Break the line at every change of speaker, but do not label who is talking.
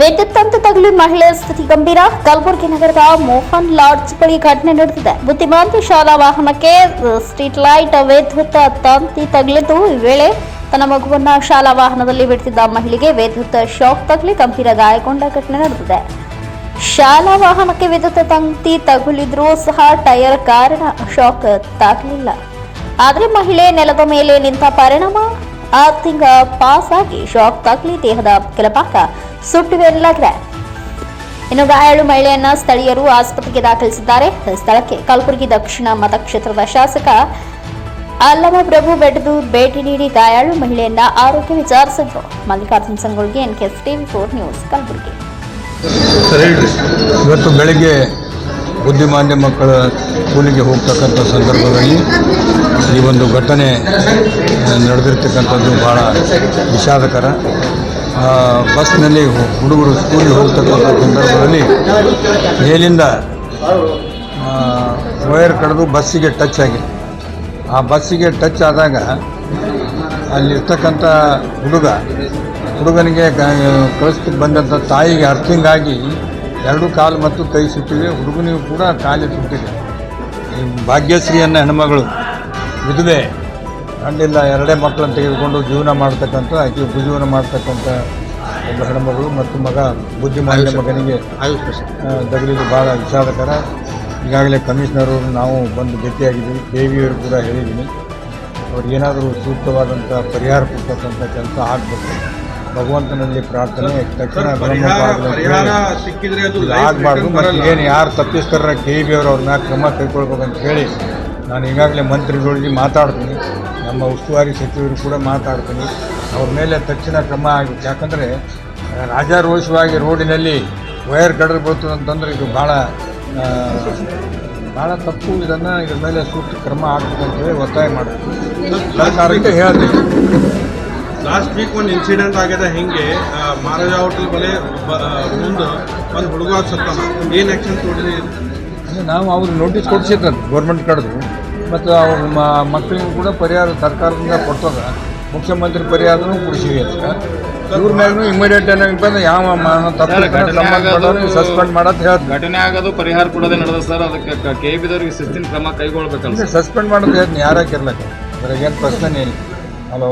ವಿದ್ಯುತ್ ತಂತಿ ತಗುಲಿ ಮಹಿಳೆ ಸ್ಥಿತಿ ಗಂಭೀರ. ಕಲಬುರಗಿ ನಗರದ ಮೋಹನ್ ಲಾಡ್ಜ್ ಬಳಿ ಘಟನೆ ನಡೆದಿದೆ. ಬುದ್ಧಿಮಾಂತಿ ಶಾಲಾ ವಾಹನಕ್ಕೆ ಸ್ಟ್ರೀಟ್ ಲೈಟ್ ವಿದ್ಯುತ್ ತಂತಿ ತಗುಲಿದ್ದು, ಈ ವೇಳೆ ತನ್ನ ಮಗುವನ್ನ ಶಾಲಾ ವಾಹನದಲ್ಲಿ ಬಿಡ್ತಿದ್ದ ಮಹಿಳೆಗೆ ವಿದ್ಯುತ್ ಶಾಕ್ ತಗುಲಿ ಗಂಭೀರ ಗಾಯಗೊಂಡ ಘಟನೆ ನಡೆದಿದೆ. ಶಾಲಾ ವಾಹನಕ್ಕೆ ವಿದ್ಯುತ್ ತಂತಿ ತಗುಲಿದ್ರೂ ಸಹ ಟೈರ್ ಕಾರಣ ಶಾಕ್ ತಾಗಲಿಲ್ಲ. ಆದರೆ ಮಹಿಳೆ ನೆಲದ ಮೇಲೆ ನಿಂತ ಪರಿಣಾಮ ಆ ತಿಂಗ ಪಾಸ್ ಆಗಿ ಶಾಕ್ ತಗಲಿ ದೇಹದ ಕೆಲಭಾಗ ಸುಟ್ಟಿವೆನ್ನಲಾಗಿದೆ. ಇನ್ನು ಗಾಯಾಳು ಮಹಿಳೆಯನ್ನ ಸ್ಥಳೀಯರು ಆಸ್ಪತ್ರೆಗೆ ದಾಖಲಿಸಿದ್ದಾರೆ. ಸ್ಥಳಕ್ಕೆ ಕಲಬುರಗಿ ದಕ್ಷಿಣ ಮತಕ್ಷೇತ್ರದ ಶಾಸಕ ಅಲ್ಲಮ ಪ್ರಭು ಬೆಟ್ಟದು ಭೇಟಿ ನೀಡಿ ಗಾಯಾಳು ಮಹಿಳೆಯನ್ನ ಆರೋಗ್ಯ ವಿಚಾರಿಸಿದ್ರು Mallikarjun Sangolgi NKS TV four news Kalaburagi.
ಇವತ್ತು ಬೆಳಿಗ್ಗೆ ಬುದ್ಧಿಮಾನ್ಯ ಮಕ್ಕಳ ಸ್ಕೂಲಿಗೆ ಹೋಗ್ತಕ್ಕಂಥ ಸಂದರ್ಭದಲ್ಲಿ ಈ ಒಂದು ಘಟನೆ ನಡೆದಿರ್ತಕ್ಕಂಥದ್ದು ಭಾಳ ವಿಷಾದಕರ. ಬಸ್ನಲ್ಲಿ ಹುಡುಗರು ಸ್ಕೂಲಿಗೆ ಹೋಗ್ತಕ್ಕಂಥ ಸಂದರ್ಭದಲ್ಲಿ ಮೇಲಿಂದ ವೈರ್ ಕಡಿದು ಬಸ್ಸಿಗೆ ಟಚ್ ಆಗಿದೆ ಆ ಬಸ್ಸಿಗೆ ಟಚ್ ಆದಾಗ ಅಲ್ಲಿರ್ತಕ್ಕಂಥ ಹುಡುಗ, ಹುಡುಗನಿಗೆ ಕಳಿಸ್ತು ಬಂದಂಥ ತಾಯಿಗೆ ಅರ್ಥಿಂಗ್ ಆಗಿ ಎರಡು ಕಾಲು ಮತ್ತು ಕೈ ಸುಟ್ಟಿದೆ. ಹುಡುಗನಿಗೂ ಕೂಡ ಕಾಲಿ ಸುಟ್ಟಿದೆ. ಭಾಗ್ಯಶ್ರೀ ಅನ್ನೋ ಹೆಣ್ಮಗಳು ವಿಧವೆ ಗಂಡಿಲ್ಲ ಎರಡೇ ಮಕ್ಕಳನ್ನು ತೆಗೆದುಕೊಂಡು ಜೀವನ ಮಾಡ್ತಕ್ಕಂಥ ಆಕೆ ಉಪಜೀವನ ಮಾಡ್ತಕ್ಕಂಥ ಒಬ್ಬ ಹೆಣ್ಮಗಳು ಮತ್ತು ಮಗ ಬುದ್ಧಿಮಾನ್ಯ ಮಗನಿಗೆ ಆ, ತಗುಲಿದ್ದು ಭಾಳ ವಿಷಾದಕರ. ಈಗಾಗಲೇ ಕಮಿಷನರು ನಾವು ಬಂದು ಭೇಟಿಯಾಗಿದ್ದೀವಿ. ದೇವಿಯವರು ವಿಯವರು ಕೂಡ ಹೇಳಿದ್ದೀನಿ. ಅವ್ರಿಗೆ ಏನಾದರೂ ಸೂಕ್ತವಾದಂಥ ಪರಿಹಾರ ಕೊಡ್ತಕ್ಕಂಥ ಕೆಲಸ ಆಗಬೇಕು. ಭಗವಂತನಲ್ಲಿ ಪ್ರಾರ್ಥನೆ ತಕ್ಷಣ ಆಗಬಾರ್ದು ಮತ್ತು ಏನು ಯಾರು ತಪ್ಪಿಸ್ತಾರ ಕೆ ಬಿ ಅವರು ಅವ್ರನ್ನ ಕ್ರಮ ಕೈಗೊಳ್ಬೇಕಂತ ಹೇಳಿ ನಾನು ಈಗಾಗಲೇ ಮಂತ್ರಿಗಳಿಗೆ ಮಾತಾಡ್ತೀನಿ. ನಮ್ಮ ಉಸ್ತುವಾರಿ ಸಚಿವರು ಕೂಡ ಮಾತಾಡ್ತೀನಿ. ಅವ್ರ ಮೇಲೆ ತಕ್ಷಣ ಕ್ರಮ ಆಗುತ್ತೆ ಯಾಕಂದರೆ ರಾಜಾರೋಷವಾಗಿ ರೋಡಿನಲ್ಲಿ ವೈರ್ ಕಡಲು ಬೀಳ್ತದೆ ಅಂತಂದ್ರೆ ಇದು ಭಾಳ ಭಾಳ ತಪ್ಪು. ಇದನ್ನು ಇದ್ರ ಮೇಲೆ ಸೂಕ್ತ ಕ್ರಮ ಆಗ್ತದೆ ಹೇಳಿ ಒತ್ತಾಯ ಸರ್ಕಾರಕ್ಕೆ ಹೇಳ್ತೀನಿ.
ಲಾಸ್ಟ್ ವೀಕ್ ಒಂದು ಇನ್ಸಿಡೆಂಟ್ ಆಗಿದೆ ಹೆಂಗೆ. ಮಹಾರಾಜ ಹೋಟೆಲ್ ಬಲೆ ಮುಂದೆ ಒಂದು ಹುಡುಗ ಸತ್ತ ಏನು ಆ್ಯಕ್ಷನ್ ತೊಗೊಂಡ್ರಿ
ಅಂದರೆ ನಾವು ಅವ್ರಿಗೆ ನೋಟಿಸ್ ಕೊಡ್ಸಿದ್ದಾರೆ ಗೌರ್ಮೆಂಟ್ ಕಡೆದು. ಮತ್ತು ಅವ್ರ ಮಕ್ಕಳಿಗೂ ಕೂಡ ಪರಿಹಾರ ಸರ್ಕಾರದಿಂದ ಕೊಡ್ತದ. ಮುಖ್ಯಮಂತ್ರಿ ಪರಿಹಾರನೂ ಕೊಡಿಸಿವಿ ಅಂತ ಇವ್ರ ಮೇಲೂ ಇಮಿಡಿಯೇಟ್ ಏನಾಗಿ ಬಂದು ಯಾವ ತಪ್ಪು ಸಸ್ಪೆಂಡ್ ಮಾಡೋದು ಹೇಳ್ತಾರೆ
ಘಟನೆ ಆಗೋದು ಪರಿಹಾರ ಕೊಡೋದೇ ನಡೆದ ಸರ್. ಅದಕ್ಕೆ ಕೆ ಬಿದವ್ರಿಗೆ ಶಿಸ್ತಿನ ಕ್ರಮ ಕೈಗೊಳ್ಬೇಕಲ್ಲ
ಸಸ್ಪೆಂಡ್ ಮಾಡೋದು ಹೇಳ್ತೀನಿ ಯಾರಾಕಿರ್ಲಕ್ಕ ಅದ್ರಾಗೇನು ಪ್ರಶ್ನೆ ಇಲ್ಲ. ಹಲೋ